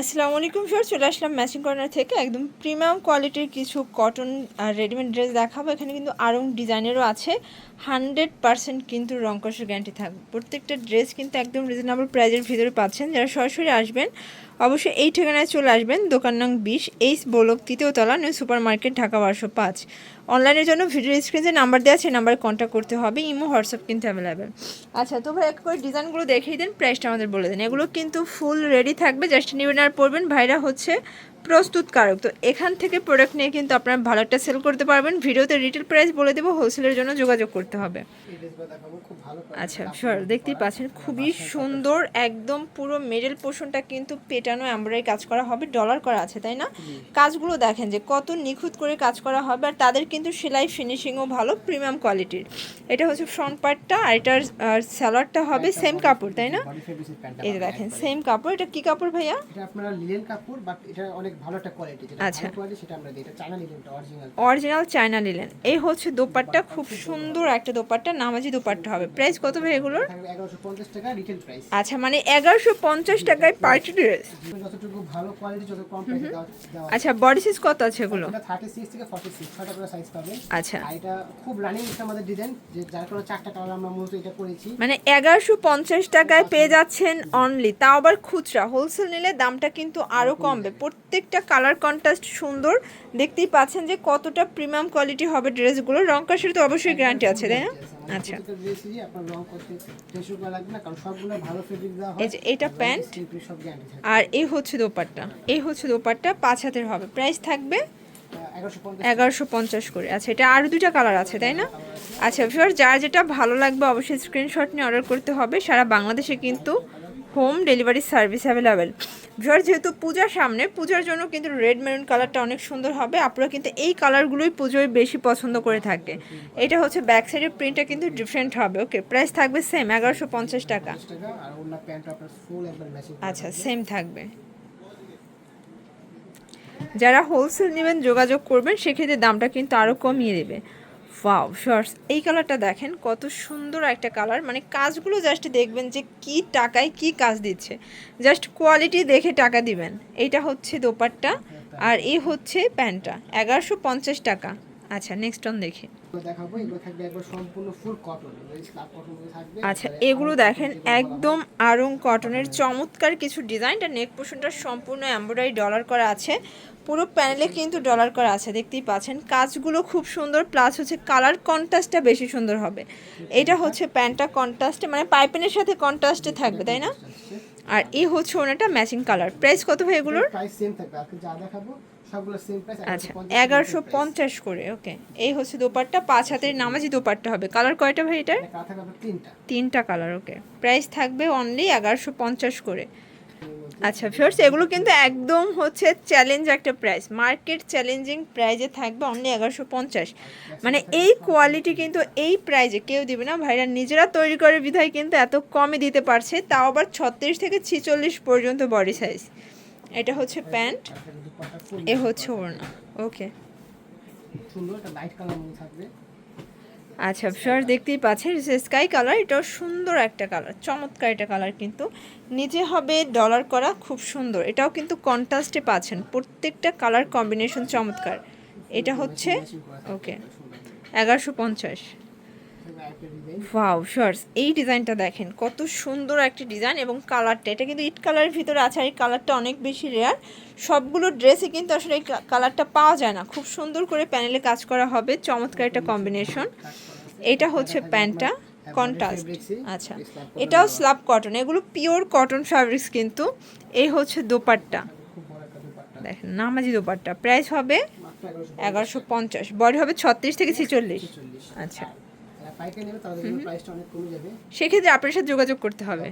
আসসালামু আলাইকুম স্যার চলে আসলাম ম্যাচিং কর্নার থেকে। একদম প্রিমিয়াম কোয়ালিটির কিছু কটন আর রেডিমেড ড্রেস দেখাবো। এখানে কিন্তু আরও ডিজাইনেরও আছে। হান্ড্রেড পার্সেন্ট কিন্তু রংকশের গ্যারান্টি থাকবে। প্রত্যেকটা ড্রেস কিন্তু একদম রিজনেবল প্রাইজের ভিতরে পাচ্ছেন। যারা সরাসরি আসবেন অবশ্যই এই ঠিকানায় চলে আসবেন, দোকান নং বিশ, এইচ বোলক, তৃতীয় তলা, নিউ সুপার মার্কেট ঢাকা, বারোশো পাঁচ। অনলাইনের জন্য ভিডিও স্ক্রিনে নাম্বার দেওয়া আছে নাম্বারে কন্ট্যাক্ট করতে হবে। ইমো, হোয়াটসঅ্যাপ কিন্তু অ্যাভেলেবেল আচ্ছা তো ভাই, এক করে ডিজাইনগুলো দেখিয়ে দিন প্রাইসটা আমাদের বলে দিন। এগুলো কিন্তু ফুল রেডি থাকবে জাস্ট নেবেন আর পড়বেন ভাইরা হচ্ছে প্রস্তুতকারক তো এখান থেকে প্রোডাক্ট নিয়ে কিন্তু আপনারা ভালো একটা সেল করতে পারবেন। ভিডিওতে রিটেল প্রাইস বলে দেবো হোলসেলের জন্য যোগাযোগ করতে হবে। আচ্ছা শিওর দেখতেই পাচ্ছেন খুবই সুন্দর একদম পুরো মিডল পোর্শনটা কিন্তু পেটানো এমব্রয়ডারি কাজ করা হবে ডলার করা আছে তাই না? কাজগুলো দেখেন যে কত নিখুঁত করে কাজ করা হবে আর তাদের কিন্তু সেলাই ফিনিশিংও ভালো প্রিমিয়াম কোয়ালিটির এটা হচ্ছে ফ্রন্ট পার্টটা আর এটার স্যালোয়ারটা হবে সেম কাপড় তাই না? এই দেখেন সেম কাপড় এটা কি কাপড় ভাইয়া? এটা আপনারা লিলেন কাপড় বাট এটা অনেক ভালো একটা কোয়ালিটি যেটা। ভালো কোয়ালিটি সেটা আমরা দিই। এটা চায়না লিলেনটা অরিজিনাল অরিজিনাল চায়না নিলেন এই হচ্ছে দোপাট্টা খুব সুন্দর। একটা দোপাট্টা। নামাজি দোপাট্টা হবে। প্রাইস কত ভাই এগুলোর? টাকা রিটেল প্রাইস আচ্ছা মানে এগারোশো পঞ্চাশ টাকায় পার্টি ড্রেস যতটুকু ভালো কোয়ালিটি যত কম প্রাইসে দেওয়া দেওয়া আচ্ছা বডি সাইজ কত আছে এগুলো? থেকে ছটা করে সাইজ পাবেন। আচ্ছা। এটা খুব রানিং একটা আমাদের ডিজাইন যে যার কারণে চারটা কালার আমরা মূলত এটা করেছি। মানে এগারোশো পঞ্চাশ টাকায় পেয়ে যাচ্ছেন অনলি তাও আবার খুচরা। হোলসেল নিলে দামটা কিন্তু আরও কমবে। প্রত্যেকটা কালার কন্ট্রাস্ট সুন্দর। দেখতেই পাচ্ছেন যে কতটা প্রিমিয়াম কোয়ালিটি হবে ড্রেসগুলো রং কাশের তো অবশ্যই গ্যারান্টি আছে তাই না? আচ্ছা। এটা প্যান্ট। আর এই হচ্ছে দোপাট্টা। এই হচ্ছে দোপাট্টা পাঁচ হাতের হবে। প্রাইস থাকবে এগারোশো পঞ্চাশ করে। আচ্ছা এটা আরও দুইটা কালার আছে তাই না? আচ্ছা ভিউয়ার যার যেটা ভালো লাগবে অবশ্যই স্ক্রিনশট নিয়ে অর্ডার করতে হবে। সারা বাংলাদেশে কিন্তু home delivery service available. Viewer যেহেতু পূজার সামনে, পূজার জন্য কিন্তু রেড মেরুন কালারটা অনেক সুন্দর হবে। আপনারা কিন্তু এই কালারগুলোই পুজোয় বেশি পছন্দ করে থাকে এটা হচ্ছে ব্যাক সাইডের প্রিন্টটা কিন্তু ডিফারেন্ট হবে ওকে প্রাইস থাকবে সেম এগারোশো পঞ্চাশ টাকা। আচ্ছা সেম থাকবে। যারা হোলসেল নেবেন, যোগাযোগ করবেন, সেক্ষেত্রে দামটা কিন্তু আরও কমিয়ে দেবে। ওয়াও শর্টস এই কালারটা দেখেন, কত সুন্দর একটা কালার মানে কাজগুলো জাস্ট দেখবেন যে কি টাকায় কি কাজ দিচ্ছে। জাস্ট কোয়ালিটি দেখে টাকা দিবেন। এইটা হচ্ছে দোপাট্টা আর এই হচ্ছে প্যান্টটা। এগারোশো পঞ্চাশ টাকা। আচ্ছা নেক্সট অন দেখি। দেখাবো এগুলো থাকবে একবার সম্পূর্ণ ফুল কটন কটন থাকবে। আচ্ছা এগুলো দেখেন একদম আরং কটনের চমৎকার কিছু ডিজাইনটা নেক পোর্শনটা সম্পূর্ণ এমব্রয়ডারি ডলার করা আছে। পুরো প্যানেলে কিন্তু ডলার করা আছে দেখতেই পাচ্ছেন। কাজগুলো খুব সুন্দর প্লাস হচ্ছে কালার কন্ট্রাস্টটা বেশি সুন্দর হবে। এটা হচ্ছে প্যান্টটা কন্ট্রাস্টে মানে পাইপেনের সাথে কন্ট্রাস্টে থাকবে তাই না? আর এই হচ্ছে ওনাটা ম্যাচিং কালার প্রাইস কত ভাই এগুলোর? প্রাইস সেম থাকবে। আর যা দেখাবো সবগুলো সেম প্রাইস আচ্ছা এগারোশো পঞ্চাশ করে ওকে এই হচ্ছে দোপাট্টা পাঁচ হাতের নামাজি দোপাট্টা হবে। কালার কয়টা ভাই এটার? তিনটা। কালার ওকে প্রাইস থাকবে অনলি এগারোশো পঞ্চাশ করে। আচ্ছা ফিওর্স এগুলো কিন্তু একদম হচ্ছে চ্যালেঞ্জ একটা প্রাইস মার্কেট চ্যালেঞ্জিং প্রাইজে থাকবে অনলি এগারোশো পঞ্চাশ। মানে এই কোয়ালিটি কিন্তু এই প্রাইজে কেউ দিবে না। ভাইরা নিজেরা তৈরি করে বিধায় কিন্তু এত কমে দিতে পারছে। তাও আবার ছত্রিশ থেকে ছিচল্লিশ পর্যন্ত বডি সাইজ এটা হচ্ছে প্যান্ট এ হচ্ছে ওড়না। ওকে সুন্দর, একটা লাইট কালার থাকবে। আচ্ছা ফিওর দেখতেই পাচ্ছেন স্কাই কালার এটাও সুন্দর একটা কালার চমৎকার একটা কালার কিন্তু। নিচে হবে ডলার করা খুব সুন্দর, এটাও কিন্তু কন্ট্রাস্টে পাচ্ছেন, প্রত্যেকটা কালার কম্বিনেশন চমৎকার। এটা হচ্ছে ওকে এগারোশো পঞ্চাশ। ওয়াও শর্টস এই ডিজাইনটা দেখেন, কত সুন্দর একটা ডিজাইন এবং কালারটা এটা কিন্তু ইট কালারের ভিতরে আছে, আর এই কালারটা অনেক বেশি রেয়ার সবগুলো ড্রেসে কিন্তু আসলে এই কালারটা পাওয়া যায় না, খুব সুন্দর করে প্যানেলে কাজ করা হবে, চমৎকার একটা কম্বিনেশন এটা হচ্ছে প্যান্টটা কন্ট্রাস্ট। আচ্ছা এটাও স্লাব কটন এগুলো পিওর কটন ফ্যাব্রিক্স কিন্তু। এই হচ্ছে দোপাট্টা। দেখেন নামাজি দোপাট্টা। প্রাইস হবে এগারোশো পঞ্চাশ বডি হবে ছত্রিশ থেকে ছেচল্লিশ। আচ্ছা। সেক্ষেত্রে আপনার সাথে যোগাযোগ করতে হবে।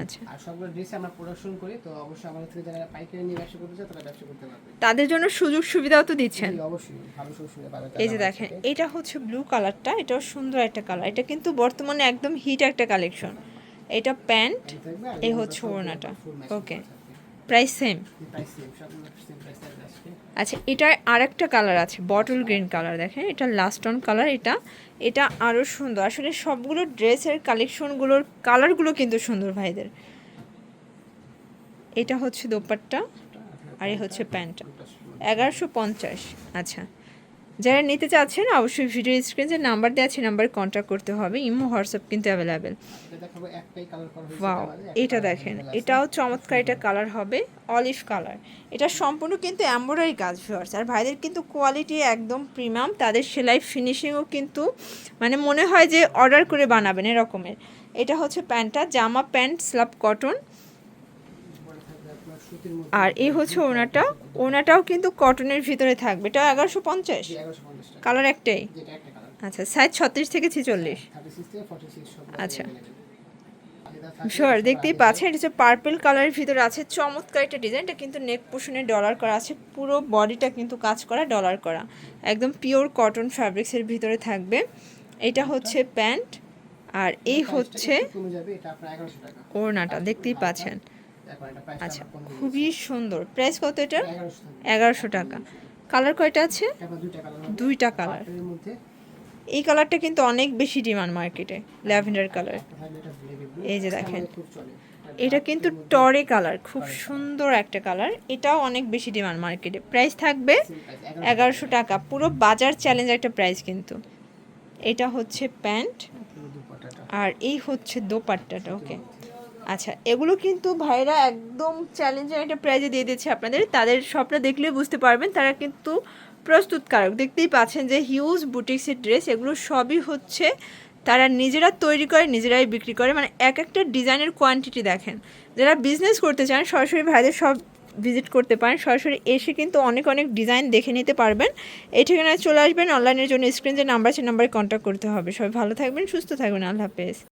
আচ্ছা। আর সবগুলো ড্রেস আমরা প্রোডাকশন করি তো অবশ্যই আমাদের থেকে যারা পাইকারি নিয়ে ব্যবসা করতে চায় তারা ব্যবসা করতে পারবে। তাদের জন্য সুযোগ সুবিধাও তো দিচ্ছেন। অবশ্যই ভালো সুবিধা পাবে এই যে দেখেন এটা হচ্ছে ব্লু কালারটা এটাও সুন্দর একটা কালার এটা কিন্তু বর্তমানে একদম হিট একটা কালেকশন এটা প্যান্ট এই হচ্ছে ওড়নাটা। Okay price same? আচ্ছা এটার আরেকটা কালার আছে, বটল গ্রিন কালার, দেখেন, এটা লাস্ট অন কালার এটা এটা আরও সুন্দর। আসলে সবগুলো ড্রেসের কালেকশনগুলোর কালারগুলো কিন্তু সুন্দর ভাইদের। এটা হচ্ছে দোপাট্টা আর এ হচ্ছে প্যান্টটা এগারোশো পঞ্চাশ আচ্ছা। যারা নিতে চাচ্ছেন, অবশ্যই ভিডিও স্ক্রিনে যে নাম্বার দেওয়া আছে নাম্বারে কন্ট্যাক্ট করতে হবে। ইমো, হোয়াটসঅ্যাপ কিন্তু অ্যাভেলেবেল দেখাবো একটাই কালার করা হয়েছে ওয়াও এটা দেখেন এটাও চমৎকার এটা কালার হবে অলিভ কালার এটা সম্পূর্ণ কিন্তু এমব্রয়ডারি কাজ ভিউয়ার্স আর ভাইদের কিন্তু কোয়ালিটি একদম প্রিমিয়াম তাদের সেলাই ফিনিশিংও কিন্তু মানে মনে হয় যে অর্ডার করে বানাবেন এরকমের। এটা হচ্ছে প্যান্টটা জামা প্যান্ট স্লাব কটন আর এই হচ্ছে ওনাটা ওনাটাও কিন্তু কটনের ভিতরে থাকবে এটা এগারোশো পঞ্চাশ? জি, 1150 টাকা। কালার একটাই? আচ্ছা সাইজ ছত্রিশ থেকে ছেচল্লিশ। 36 থেকে 46 সব আচ্ছা। সবার দেখতেই পাচ্ছেন এটা হচ্ছে পার্পল কালারের ভিতরে আছে চমৎকার একটা ডিজাইনটা কিন্তু নেক পোষণে ডলার করা আছে পুরো বডিটা কিন্তু কাজ করা ডলার করা। একদম পিওর কটন ফ্যাব্রিক্সের ভিতরে থাকবে। এটা হচ্ছে প্যান্ট আর এই হচ্ছে একটু কমে যাবে এটা আপনার 1100 টাকা। ওড়নাটা দেখতেই পাচ্ছেন। আচ্ছা। খুবই সুন্দর। প্রাইস কত এটা এগারোশো টাকা। কালার কয়টা আছে? দুইটা কালার এই কালারটা কিন্তু অনেক বেশি ডিমান্ড মার্কেটে, ল্যাভেন্ডার কালার। এই যে দেখেন। এটা কিন্তু টরে কালার, খুব সুন্দর একটা কালার, এটাও অনেক বেশি ডিমান্ড মার্কেটে। প্রাইস থাকবে এগারোশো টাকা, পুরো বাজার চ্যালেঞ্জ একটা প্রাইস কিন্তু। এটা হচ্ছে প্যান্ট, আর এই হচ্ছে দোপাট্টাটা, ওকে। আচ্ছা এগুলো কিন্তু ভাইরা একদম চ্যালেঞ্জিং একটা প্রাইজে দিয়ে দিচ্ছে আপনাদের। তাদের স্বপ্ন দেখলে বুঝতে পারবেন, তারা কিন্তু প্রস্তুতকারক। দেখতেই পাচ্ছেন যে হিউজ বুটিক্সের ড্রেস এগুলো সবই হচ্ছে তারা নিজেরা তৈরি করে, নিজেরাই বিক্রি করে। মানে এক একটা ডিজাইনের কোয়ান্টিটি দেখেন। যারা বিজনেস করতে চান, সরাসরি ভাইদের সব ভিজিট করতে পারেন। সরাসরি এসে কিন্তু অনেক অনেক ডিজাইন দেখে নিতে পারবেন। এই ঠিকানায় চলে আসবেন। অনলাইনের জন্য স্ক্রিন যে নাম্বার আছে নাম্বারে কন্ট্যাক্ট করতে হবে। সবাই ভালো থাকবেন, সুস্থ থাকবেন। আল্লাহ হাফেজ।